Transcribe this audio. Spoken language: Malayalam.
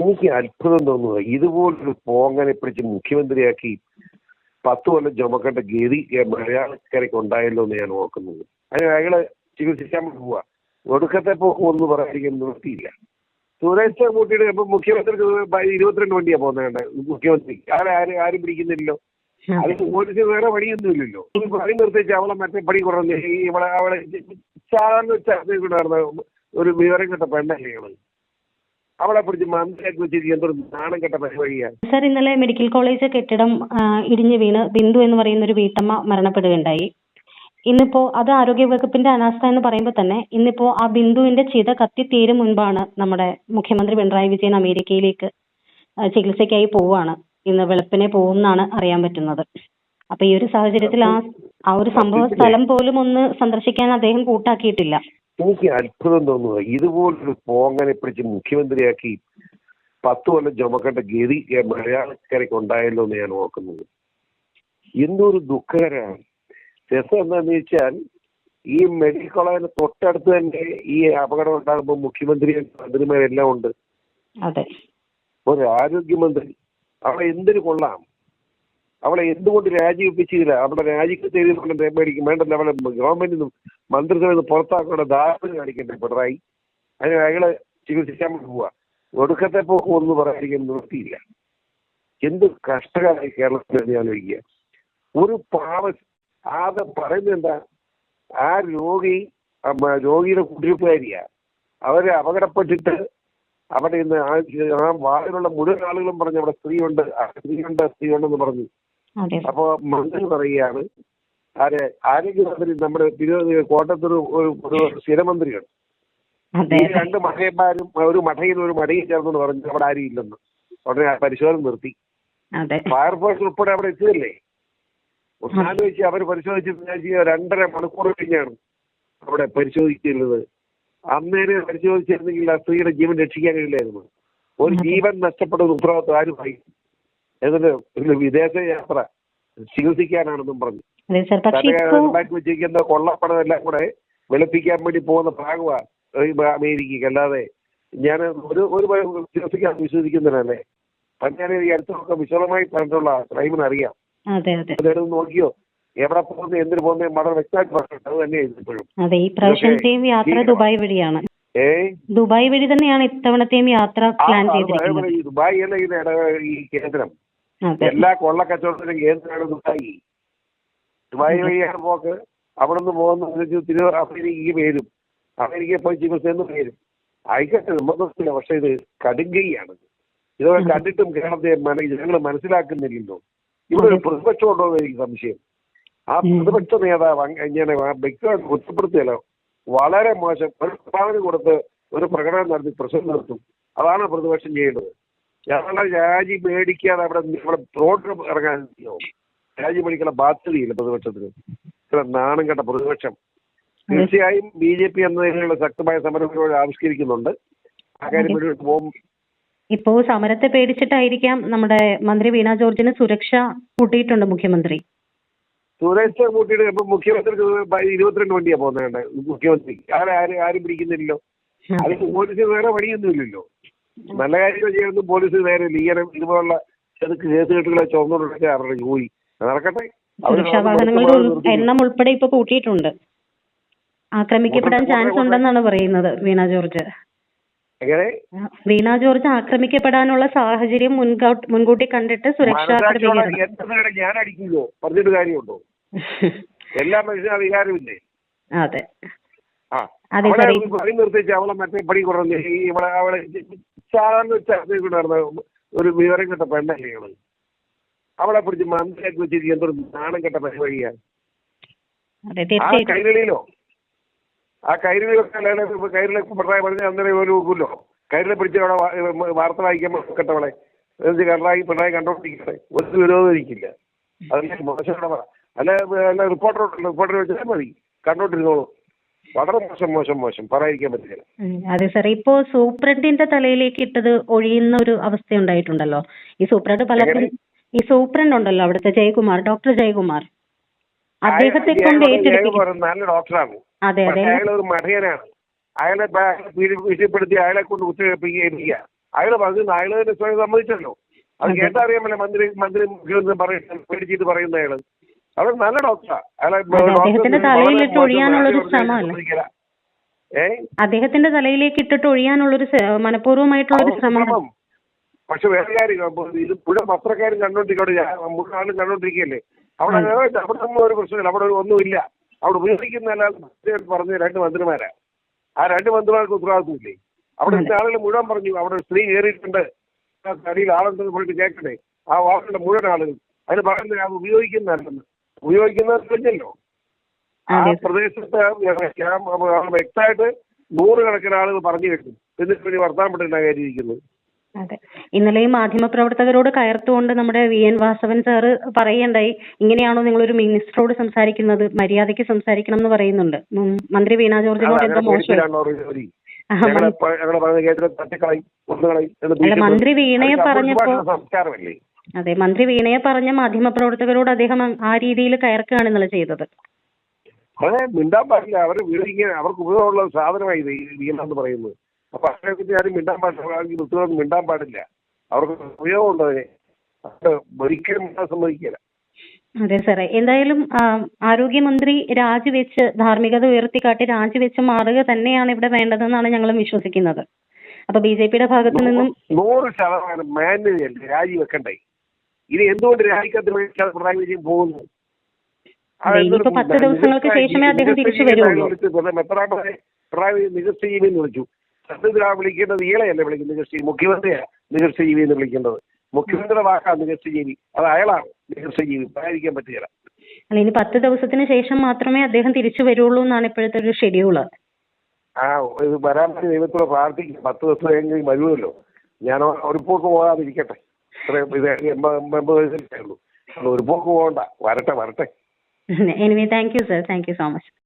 എനിക്ക് അത്ഭുതം തോന്നുക ഇതുപോലൊരു പോങ്ങനെ പിടിച്ച് മുഖ്യമന്ത്രിയാക്കി പത്ത് കൊല്ലം ചുമക്കേണ്ട ഗതി മലയാളക്കരയ്ക്ക് ഉണ്ടായല്ലോ എന്ന് ഞാൻ ഓർക്കുന്നത്. അതിന് അയാൾ ചികിത്സിക്കാൻ പോവുക. ഒടുക്കത്തെ പോക്കും ഒന്നും പറയാതിരിക്കാൻ നിർത്തിയില്ല സുരേഷ് കൂട്ടിയിട്ട് ഇപ്പൊ മുഖ്യമന്ത്രിക്ക് ഇരുപത്തിരണ്ട് വണ്ടിയാ പോകുന്നത് മുഖ്യമന്ത്രി. ആരെ ആരും ആരും പിടിക്കുന്നില്ലല്ലോ? അത് പോലീസ് വേറെ പണിയൊന്നുമില്ലല്ലോ. പണി നിർത്തിച്ച് അവളെ മറ്റേ പണി കുറഞ്ഞ് ഇവളെ അവളെ സാധാരണ ചർച്ചയ്ക്കുണ്ടായിരുന്ന ഒരു വിവരം കെട്ട പെണ്ണല്ലേ ഇവൾ അവളെ പിടിച്ച് മന്ത്രിയാക്കി എന്തൊരു നാണം കെട്ട പരിപാടിയാണ്. സർ ഇന്നലെ മെഡിക്കൽ കോളേജ് കെട്ടിടം ഇടിഞ്ഞു വീണ് ബിന്ദു എന്ന് പറയുന്ന ഒരു വീട്ടമ്മ മരണപ്പെടുകയുണ്ടായി. ഇന്നിപ്പോ അത് ആരോഗ്യ വകുപ്പിന്റെ അനാസ്ഥ എന്ന് പറയുമ്പോൾ തന്നെ ഇന്നിപ്പോ ആ ബിന്ദുവിന്റെ ചിത കത്തിത്തീരും മുൻപാണ് നമ്മുടെ മുഖ്യമന്ത്രി പിണറായി വിജയൻ അമേരിക്കയിലേക്ക് ചികിത്സയ്ക്കായി പോവുകയാണ്. ഇന്ന് വെളുപ്പിനെ പോകുമെന്നാണ് അറിയാൻ പറ്റുന്നത്. അപ്പൊ ഈ ഒരു സാഹചര്യത്തിൽ ആ ആ ഒരു സംഭവ സ്ഥലം പോലും ഒന്ന് സന്ദർശിക്കാൻ അദ്ദേഹം കൂട്ടാക്കിയിട്ടില്ല. എനിക്ക് അത്ഭുതം തോന്നുക ഇതുപോലൊരു പോങ്ങനെ പിടിച്ച് മുഖ്യമന്ത്രിയാക്കി പത്ത് കൊല്ലം ചുമക്കേണ്ട ഗതി മലയാളക്കരയ്ക്ക് ഉണ്ടായല്ലോ എന്ന് ഞാൻ ഓർക്കുന്നത്. എന്തൊരു ദുഃഖകരമാണ്. രസം എന്താന്ന് വെച്ചാൽ ഈ മെഡിക്കൽ കോളേജിന് തൊട്ടടുത്ത് തന്നെ ഈ അപകടം ഉണ്ടാകുമ്പോൾ മുഖ്യമന്ത്രിയും മന്ത്രിമാരെല്ലാം ഉണ്ട്. ഒരു ആരോഗ്യമന്ത്രി. അവിടെ എന്തിനു കൊള്ളാം. അവളെ എന്തുകൊണ്ട് രാജിവെപ്പിച്ചില്ല? അവളെ രാജിക്കത്ത് എഴുതി മേടിക്കും വേണ്ടല്ല. അവളെ ഗവൺമെന്റിൽ നിന്നും മന്ത്രിസഭയിൽ നിന്ന് പുറത്താക്കേണ്ട ധാരണ കാണിക്കണ്ടേ പിണറായി? അതിന് അയാളെ ചികിത്സിക്കാൻ പോവുക. ഒടുക്കത്തെ പോക്കും ഒന്നും പറയാതിരിക്കാൻ നിർത്തിയില്ല. എന്ത് കഷ്ടകാലായി കേരളത്തിൽ ഞാൻ ആലോചിക്കുക ഒരു പാവ അത് പറയുന്നത് എന്താ? ആ രോഗി രോഗിയുടെ കുടിയിരുപ്പുകാരിയാ അവരെ അപകടപ്പെട്ടിട്ട് അവിടെ ഇന്ന് ആ വാർഡിലുള്ള മുഴുവൻ ആളുകളും പറഞ്ഞു അവിടെ സ്ത്രീയുണ്ട് ആ സ്ത്രീയുണ്ട് സ്ത്രീയുണ്ടെന്ന് പറഞ്ഞു അപ്പോ മന്ത്രി പറയുകയാണ് ആരെ ആരോഗ്യമന്ത്രി നമ്മുടെ തിരുവനന്തപുരം കോട്ടത്തൊരു ഒരു ഒരു സ്ഥിരമന്ത്രിയാണ്. ഈ രണ്ട് മഠയന്മാരും ഒരു മഠയിൽ ഒരു മടയിൽ ചേർന്നെന്ന് പറഞ്ഞു അവിടെ ആരും ഇല്ലെന്ന്. ഉടനെ പരിശോധന നിർത്തി. ഫയർഫോഴ്സ് ഉൾപ്പെടെ അവിടെ എത്തിയല്ലേ ഒന്നാലോചിച്ച് അവർ പരിശോധിച്ച് രണ്ടര മണിക്കൂർ കഴിഞ്ഞാണ് അവിടെ പരിശോധിക്കുന്നത് അന്നേരം പരിശോധിച്ചിരുന്നെങ്കിൽ ആ സ്ത്രീയുടെ ജീവൻ രക്ഷിക്കാൻ കഴിയില്ലായിരുന്നു. ഒരു ജീവൻ നഷ്ടപ്പെട്ട ഉത്തരവാദിത്വം ആരും വഹിക്കും എന്നിട്ട് ഒരു വിദേശ യാത്ര ചികിത്സിക്കാനാണെന്നും പറഞ്ഞു. ഉണ്ടാക്കി വെച്ചിരിക്കുന്ന കൊള്ളപ്പണം എല്ലാം കൂടെ വെളുപ്പിക്കാൻ വേണ്ടി പോകുന്ന ഭാഗമാണ് അമേരിക്കക്ക് അല്ലാതെ ഞാൻ ഒരു ഒരു ചികിത്സിക്കാൻ വിശ്വസിക്കുന്നില്ലല്ലേ? അത് ഞാൻ ഈ അടുത്തൊക്കെ വിശദമായി പറഞ്ഞിട്ടുള്ള ക്രൈമിന് അറിയാം. അതെ അതെ. അതെടുത്ത് നോക്കിയോ? എവിടെ പോകുന്ന എന്തിനു പോകുന്നത് വളരെ വ്യക്തമായിട്ട് പറഞ്ഞിട്ട് അത് തന്നെയായിരുന്നു ഇപ്പോഴും. അതെ ഈ പ്രാവശ്യത്തെയും യാത്ര ദുബായ് വഴിയാണ്. ഏ? ദുബായ് വഴി തന്നെയാണ് ഇത്തവണത്തെയും യാത്ര പ്ലാൻ ചെയ്തിരിക്കുന്നത്. ദുബായ് അല്ല ഈ കേന്ദ്രം. എല്ലാ കൊള്ളക്കച്ചവടത്തിനും കേന്ദ്രമാണ് ദുബായി. ദുബായ് വഴിയാണ് പോക്ക്. അവിടെ നിന്ന് പോകുന്ന തിരു അമേരിക്കയ്ക്ക് പേരും. അമേരിക്കയിൽ പോയി ചികിത്സ എന്ന് പേരും ആയിക്കോട്ടെ നിർബന്ധത്തില്ല പക്ഷെ ഇത് കടുങ്കയാണ്. ഇതൊക്കെ കണ്ടിട്ടും കേരളത്തെ ജനങ്ങൾ മനസ്സിലാക്കുന്നില്ലല്ലോ. ഇവിടെ ഒരു പ്രതിപക്ഷം ഉണ്ടോ എന്ന് എനിക്ക് സംശയം. ആ പ്രതിപക്ഷ നേതാവ് ഇങ്ങനെ വ്യക്തമായിട്ട് കുറ്റപ്പെടുത്തിയല്ലോ വളരെ മോശം. ഒരു പ്രസ്താവന കൊടുത്ത് ഒരു പ്രകടനം നടത്തി പ്രശ്നം നിർത്തും. അതാണ് പ്രതിപക്ഷം ചെയ്യേണ്ടത്. ഞങ്ങളുടെ രാജി മേടിക്കാതെ അവിടെ ഇവിടെ റോഡ് ഇറങ്ങാൻ രാജി മേടിക്കുന്ന ബാധ്യതയില്ല പ്രതിപക്ഷത്തിന്. ഇത്ര നാണം കെട്ട പ്രതിപക്ഷം. തീർച്ചയായും ബി ജെ പി എന്നതിനുള്ള ശക്തമായ സമരപരിപാടി ആവിഷ്കരിക്കുന്നുണ്ട്. ആ കാര്യം മുന്നോട്ട് പോകും. ഇപ്പോ സമരത്തെ പേടിച്ചിട്ടായിരിക്കാം നമ്മുടെ മന്ത്രി വീണ ജോർജിന് സുരക്ഷ കൂട്ടിയിട്ടുണ്ട് മുഖ്യമന്ത്രി. സുരക്ഷ കൂട്ടിയിട്ട് ഇപ്പൊ മുഖ്യമന്ത്രിക്ക് ഇരുപത്തിരണ്ട് വണ്ടിയാ പോകുന്നത് മുഖ്യമന്ത്രി. ആരെ ആരും പിടിക്കുന്നില്ലല്ലോ. അത്. പോലീസ് വേറെ പണിയൊന്നുമില്ലല്ലോ. നല്ല കാര്യങ്ങൾ ചെയ്യുന്നത് പോലീസ് നേരെ ഇങ്ങനെ ഇതുപോലുള്ള ചെറുക്ക് കേസ് കെട്ടുകളെ ചുമന്നുകൊണ്ടൊക്കെ അവരുടെ ജോലി. നടക്കട്ടെ. സുരക്ഷാ വാഹനങ്ങളുടെ എണ്ണം ഉൾപ്പെടെ ഇപ്പൊ കൂട്ടിയിട്ടുണ്ട്. ആക്രമിക്കപ്പെടാൻ ചാൻസ് ഉണ്ടെന്നാണ് പറയുന്നത് വീണ ജോർജ്. വീണ ജോർജ് ആക്രമിക്കപ്പെടാനുള്ള സാഹചര്യം മുൻകൂട്ടി കണ്ടിട്ട് സുരക്ഷാ ഞാൻ പറഞ്ഞിട്ട് കാര്യമുണ്ടോ? എല്ലാ മനുഷ്യനും അധികാരമില്ലേ അതെ. ആ. അതെ അവളെ പണി നിർത്തിച്ച് അവളെ മറ്റേ പണി ഈ ഇവളെ അവളെ സാധാരണ ചർച്ചയ്ക്കുണ്ടായിരുന്ന ഒരു വിവരം കെട്ട പെണ്ണല്ലേ ഇവൾ? അവളെ പിടിച്ച് മന്ത്രിയാക്കി വെച്ചിരിക്കുന്ന എന്തൊരു നാണം കെട്ട പരിപാടിയാ അതെ ആ കൈരളിയിലോ? ആ കൈരളിയിലൊക്കെ കൈരളി പിണറായി പറഞ്ഞ അന്നേരം ഒരു നോക്കുമല്ലോ കൈരളെ പിടിച്ച് അവിടെ വാർത്ത വായിക്കാൻ കെട്ടവളെ. എന്നിട്ട് കണ്ടായി പിണറായി കണ്ടോണ്ടിരിക്കട്ടെ ഒരു വിരോധമിരിക്കില്ല അതിന് മോശം അല്ല അല്ല റിപ്പോർട്ടർ റിപ്പോർട്ടർ വെച്ചാൽ മതി. കണ്ടോണ്ടിരുന്നോളൂ. വളരെ മോശം മോശം മോശം. പറയാതിരിക്കാൻ പറ്റില്ല. അതെ സാർ ഇപ്പോ സൂപ്രണ്ടിന്റെ തലയിലേക്ക് ഇട്ടത് ഒഴിയുന്ന ഒരു അവസ്ഥ ഉണ്ടായിട്ടുണ്ടല്ലോ ഈ സൂപ്രണ്ട് പലപ്പോഴും ഈ സൂപ്രണ്ട് ഉണ്ടല്ലോ അവിടുത്തെ ജയകുമാർ ഡോക്ടർ ജയകുമാർ. അദ്ദേഹത്തെ കൊണ്ട് ഏറ്റെടുക്കും. നല്ല ഡോക്ടറാണ് അതെ അതെ. അയാൾ ഒരു മഠയനാണ് അയാളെ വിഷയപ്പെടുത്തി ഭീഷണിപ്പെടുത്തി അയാളെ കൊണ്ട് കുത്തിവെപ്പിക്കുക അയാൾ പറഞ്ഞു അയാളെ തന്നെ സ്വയം സമ്മതിച്ചല്ലോ. അത് അതെ. കേട്ടറിയാമല്ലോ മന്ത്രി മന്ത്രി മുഖ്യമന്ത്രി പറയുന്നത് പേടിച്ചിട്ട് പറയുന്ന അയാൾ അവർ നല്ല ഡോക്ടറാ. അദ്ദേഹത്തിന്റെ തലയിലിട്ട് ശ്രമമല്ലേ? തലയിലേക്ക് ഇട്ടിട്ട് ഒഴിയാനുള്ളൊരു അതൊരു ശ്രമമാണ്. ശ്രമം. പക്ഷെ വേറെ കാര്യം ഇത് മുഴുവൻ പത്രക്കാരും കണ്ടോണ്ടിരിക്കോട്ടെ. ഞാൻ മുഴുവൻ ആളും കണ്ടോണ്ടിരിക്കുകയല്ലേ. അവിടെ. അവിടെ നമ്മൾ ഒരു പ്രശ്നമില്ല. അവിടെ ഒരു ഒന്നുമില്ല. അവിടെ ഉപയോഗിക്കുന്ന അല്ലാതെ പറഞ്ഞ രണ്ട് മന്ത്രിമാരാ. ആ രണ്ട് മന്ത്രിമാർക്ക് ഉത്തരവാദിത്വമില്ലേ? അവിടെ ആളുകൾ മുഴുവൻ പറഞ്ഞു അവിടെ ഒരു സ്ത്രീ കയറിയിട്ടുണ്ട്. അടിയിൽ ആളുണ്ടെന്ന് പോയിട്ട് കേൾക്കണേ ആ വാർഡിലെ മുഴുവൻ ആളുകൾ അതിന് പറയുന്നത് അത് ഉപയോഗിക്കുന്നതല്ലെന്ന്. ഉപയോഗിക്കുന്നത് കഴിഞ്ഞല്ലോ ആ. പ്രദേശത്ത് ഞാൻ വ്യക്തമായിട്ട് നൂറുകണക്കിന് ആളുകൾ പറഞ്ഞു കേട്ടു. എന്നിട്ട് പിന്നെ വർത്തമാനപ്പെട്ടിട്ടാ കയറ്റിയിരിക്കുന്നത് അതെ. ഇന്നലെയും മാധ്യമപ്രവർത്തകരോട് കയർത്തുകൊണ്ട് നമ്മുടെ വി എൻ വാസവൻ സാറ് പറയണ്ടായി ഇങ്ങനെയാണോ നിങ്ങൾ ഒരു മിനിസ്റ്ററോട് സംസാരിക്കുന്നത്? മര്യാദയ്ക്ക് സംസാരിക്കണം എന്ന് പറയുന്നുണ്ട്. മന്ത്രി വീണ ജോർജിനോട് എന്തോ മോശം മന്ത്രി വീണയെ പറഞ്ഞപ്പോ അതെ മന്ത്രി വീണയെ പറഞ്ഞ മാധ്യമപ്രവർത്തകരോട് അദ്ദേഹം ആ രീതിയിൽ കയർക്കുകയാണ് ഇന്നലെ ചെയ്തത്. അതെ മിണ്ടാൻ പാടില്ല. അവർ വീടിങ്ങനെ അവർക്ക് ഉപയോഗമുള്ള സാധനമായി ഇത് ഈ വീണെന്ന് പറയുന്നത്. അപ്പൊ അതിനെ പറ്റി ആരും മിണ്ടാൻ പാടില്ല. വൃത്തികളൊന്നും മിണ്ടാൻ പാടില്ല. അവർക്ക് ഉപയോഗമുണ്ട് അതിന്. ഒരിക്കലും മിണ്ടാൻ സമ്മതിക്കില്ല. അതെ സാറേ. എന്തായാലും ആരോഗ്യമന്ത്രി രാജിവെച്ച് ധാർമ്മികത ഉയർത്തിക്കാട്ടി രാജിവെച്ച് മാറുക തന്നെയാണ് ഇവിടെ വേണ്ടതെന്നാണ് ഞങ്ങളും വിശ്വസിക്കുന്നത്. അപ്പൊ ബി ജെ പിയുടെ ഭാഗത്തു നിന്നും നൂറ് ശതമാനം മാന്യതയല്ലേ രാജിവെക്കണ്ടേ? ഇനി എന്തുകൊണ്ട് രാജിക്കത്ത് വിളിക്കാതെ പിണറായി വിജയൻ പോകുന്നു? അതെ, ഇനിയിപ്പോ പത്ത് ദിവസങ്ങൾക്ക് ശേഷമേ അദ്ദേഹം തിരിച്ചു വരുള്ളൂ. പിണറായി വിജയൻ നികൃഷ്ട ജീവി എന്ന് വിളിച്ചു. സത്യത്തിലാണ് വിളിക്കേണ്ടത് ഈളയല്ലേ വിളിക്കുന്നത്? നികൃഷ്ട ജീവി മുഖ്യമന്ത്രിയാ നികൃഷ്ട ജീവി എന്ന് വിളിക്കേണ്ടത്? മുഖ്യമന്ത്രിയുടെ വാക്കാ നികൃഷ്ട ജീവി അത് അയാളാണ് നികൃഷ്ട ജീവി പറയാതിരിക്കാൻ പറ്റുകയില്ല അല്ല ഇനി പത്ത് ദിവസത്തിന് ശേഷം മാത്രമേ അദ്ദേഹം തിരിച്ചു വരുള്ളൂ എന്നാണ് ഇപ്പോഴത്തെ ഒരു ഷെഡ്യൂൾ ആ ഇത് വരാൻ ദൈവത്തോട് പ്രാർത്ഥിക്കും. പത്ത് ദിവസം കഴിഞ്ഞ് വരുമല്ലോ. ഞാൻ ഒരു പോക്ക് പോകാതിരിക്കട്ടെ. ഉള്ളൂ. ഒരു പോക്ക് പോകണ്ട. വരട്ടെ വരട്ടെ. Anyway thank you sir thank you so much